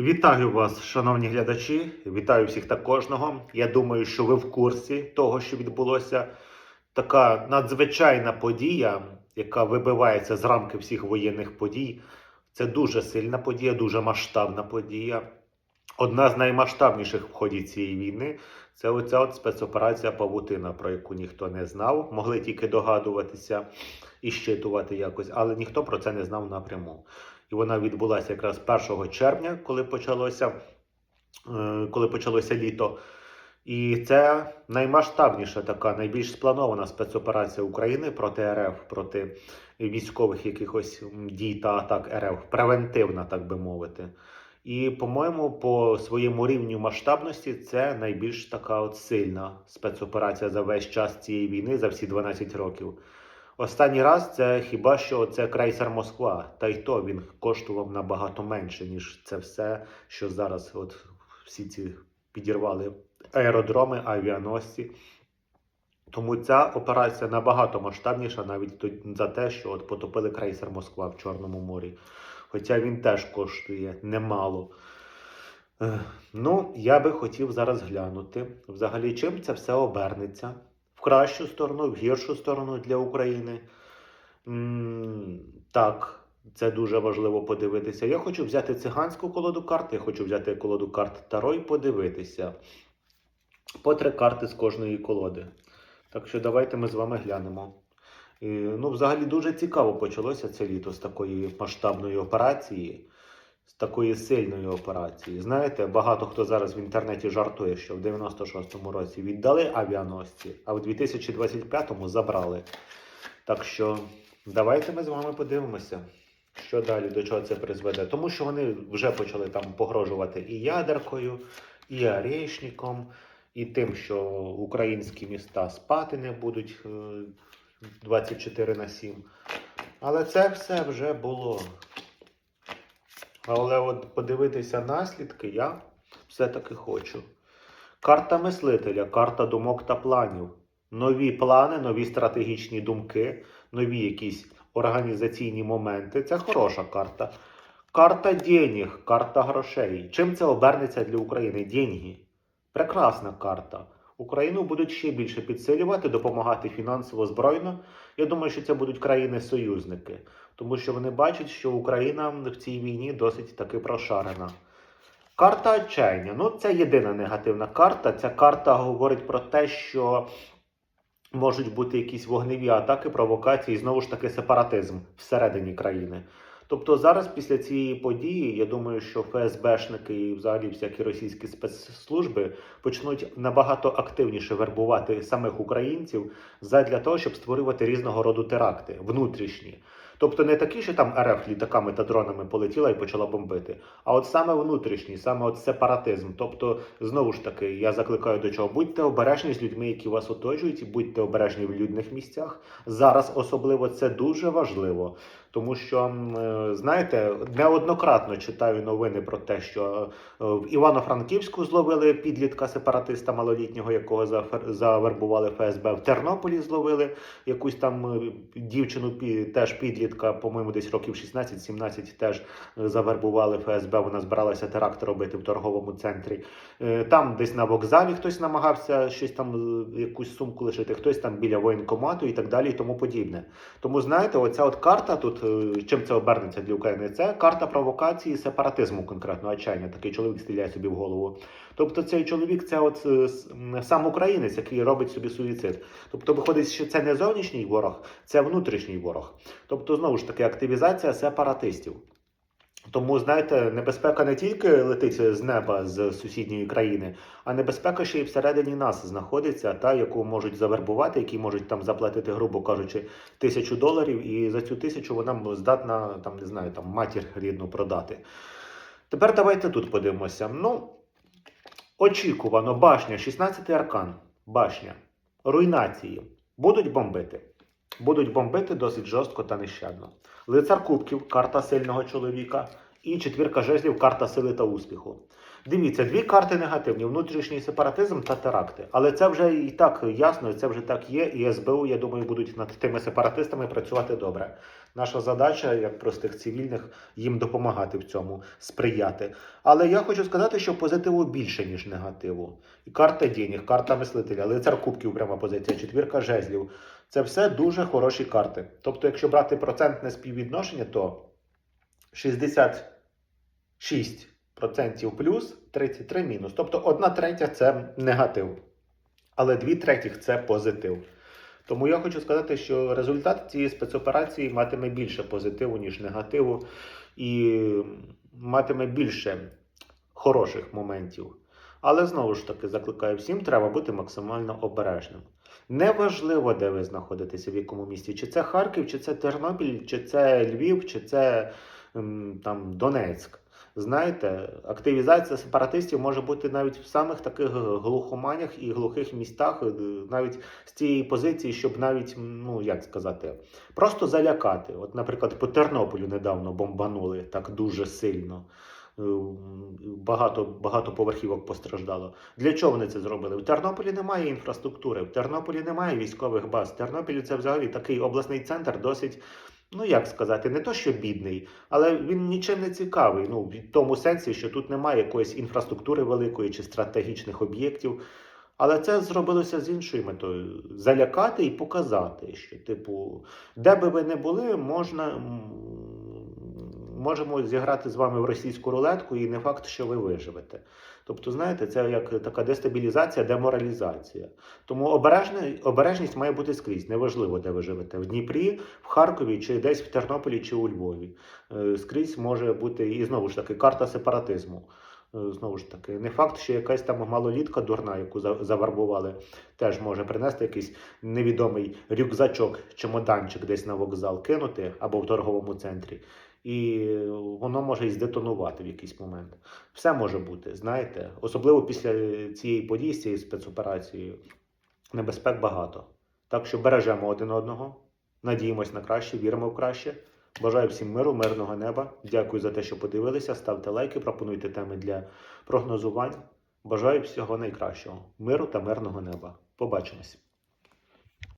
Вітаю вас, шановні глядачі. Вітаю всіх та кожного. Я думаю, що ви в курсі того, що відбулося. Така надзвичайна подія, яка вибивається з рамки всіх воєнних подій. Це дуже сильна подія, дуже масштабна подія. Одна з наймасштабніших в ході цієї війни це оця от спецоперація Павутина, про яку ніхто не знав, могли тільки догадуватися і щитувати якось, але ніхто про це не знав напряму. І вона відбулася якраз 1 червня, коли почалося, е, коли почалося літо. І це наймасштабніша така, найбільш спланована спецоперація України проти РФ, проти військових якихось дій та атак РФ, превентивна, так би мовити. І, по-моєму, по своєму рівню масштабності це найбільш така от сильна спецоперація за весь час цієї війни, за всі 12 років. Останній раз це хіба що це крейсер Москва, та й то він коштував набагато менше, ніж це все, що зараз от всі ці підірвали аеродроми, авіаносці. Тому ця операція набагато масштабніша навіть за те, що от потопили крейсер Москва в Чорному морі. Хоча він теж коштує немало. Ну, я би хотів зараз глянути, взагалі, чим це все обернеться в кращу сторону, в гіршу сторону для України. Так, це дуже важливо подивитися. Я хочу взяти циганську колоду карт, я хочу взяти колоду карт Таро і подивитися. По три карти з кожної колоди. Так що давайте ми з вами глянемо. Ну, взагалі дуже цікаво почалося це літо з такої масштабної операції, з такої сильної операції. Знаєте, багато хто зараз в інтернеті жартує, що в 96-му році віддали авіаносці, а в 2025-му забрали. Так що давайте ми з вами подивимося, що далі, до чого це призведе. Тому що вони вже почали там погрожувати і ядеркою, і арешником, і тим, що українські міста спати не будуть е, 24 на 7. Але це все вже було. Але от подивитися наслідки я все-таки хочу. Карта мислителя, карта думок та планів. Нові плани, нові стратегічні думки, нові якісь організаційні моменти. Це хороша карта. Карта денег, карта грошей. Чим це обернеться для України? Деньги. Прекрасна карта. Україну будуть ще більше підсилювати, допомагати фінансово збройно. Я думаю, що це будуть країни-союзники, тому що вони бачать, що Україна в цій війні досить таки прошарена. Карта отчаяння. Ну, це єдина негативна карта. Ця карта говорить про те, що можуть бути якісь вогневі атаки, провокації, і знову ж таки сепаратизм всередині країни. Тобто зараз після цієї події, я думаю, що ФСБшники і взагалі всякі російські спецслужби почнуть набагато активніше вербувати самих українців задля того, щоб створювати різного роду теракти внутрішні. Тобто не такі, що там РФ літаками та дронами полетіла і почала бомбити, а от саме внутрішній, саме от сепаратизм. Тобто, знову ж таки, я закликаю до чого: будьте обережні з людьми, які вас оточують, і будьте обережні в людних місцях. Зараз особливо це дуже важливо. Тому що е, знаєте, неоднократно читаю новини про те, що е, в Івано-Франківську зловили підлітка сепаратиста малолітнього, якого завербували ФСБ. В Тернополі зловили якусь там е, дівчину теж підлітка, по-моєму, десь років 16-17 теж завербували ФСБ. Вона збиралася теракт робити в торговому центрі. Там десь на вокзалі хтось намагався щось там, якусь сумку лишити, хтось там біля воєнкомату і так далі, і тому подібне. Тому знаєте, оця от карта тут, чим це обернеться для України, це карта провокації сепаратизму, конкретно отчаяння. Такий чоловік стріляє собі в голову. Тобто цей чоловік це от е, сам українець, який робить собі суїцид. Тобто виходить, що це не зовнішній ворог, це внутрішній ворог. Тобто, знову ж таки, активізація сепаратистів. Тому, знаєте, небезпека не тільки летить з неба з сусідньої країни, а небезпека ще й всередині нас знаходиться, та яку можуть завербувати, які можуть там заплатити, грубо кажучи, тисячу доларів, і за цю тисячу вона здатна там не знаю, там матір рідну продати. Тепер давайте тут подивимося. Ну, очікувано, башня, 16-й аркан, башня, руйнації. Будуть бомбити. Будуть бомбити досить жорстко та нещадно. Лицар кубків, карта сильного чоловіка. І четвірка жезлів карта сили та успіху. Дивіться, дві карти негативні: внутрішній сепаратизм та теракти. Але це вже і так ясно, і це вже так є. І СБУ, я думаю, будуть над тими сепаратистами працювати добре. Наша задача, як простих цивільних, їм допомагати в цьому, сприяти. Але я хочу сказати, що позитиву більше, ніж негативу. І карта денег, карта мислителя, лицар кубків, пряма позиція, четвірка жезлів. Це все дуже хороші карти. Тобто, якщо брати процентне співвідношення, то 66% плюс, 33 мінус. Тобто одна третя це негатив, але дві третіх це позитив. Тому я хочу сказати, що результат цієї спецоперації матиме більше позитиву, ніж негативу, і матиме більше хороших моментів. Але знову ж таки закликаю всім, треба бути максимально обережним. Неважливо, де ви знаходитеся, в якому місті, чи це Харків, чи це Тернопіль, чи це Львів, чи це там Донецьк. Знаєте, активізація сепаратистів може бути навіть в самих таких глухоманях і глухих містах, е, навіть з цієї позиції, щоб навіть, ну як сказати, просто залякати. От, наприклад, по Тернополю недавно бомбанули так дуже сильно. Е, Багато, багато поверхівок постраждало. Для чого вони це зробили? В Тернополі немає інфраструктури, в Тернополі немає військових баз. Тернопіль це взагалі такий обласний центр, досить, ну як сказати, не то що бідний, але він нічим не цікавий. Ну, в тому сенсі, що тут немає якоїсь інфраструктури великої чи стратегічних об'єктів. Але це зробилося з іншою метою залякати і показати, що, типу, де би ви не були, можна. Можемо зіграти з вами в російську рулетку, і не факт, що ви виживете. Тобто, знаєте, це як така дестабілізація, деморалізація. Тому обережне, обережність має бути скрізь. Неважливо, де ви живете. В Дніпрі, в Харкові, чи десь в Тернополі, чи у Львові. Е, Скрізь може бути і знову ж таки карта сепаратизму. Е, Знову ж таки, не факт, що якась там малолітка дурна, яку за- заварбували, теж може принести якийсь невідомий рюкзачок, чемоданчик десь на вокзал кинути або в торговому центрі. І воно може і здетонувати в якийсь момент. Все може бути, знаєте, особливо після цієї події, з цієї спецоперації, небезпек багато. Так що бережемо один одного, надіємось на краще, віримо в краще. Бажаю всім миру, мирного неба. Дякую за те, що подивилися. Ставте лайки, пропонуйте теми для прогнозувань. Бажаю всього найкращого, миру та мирного неба. Побачимось!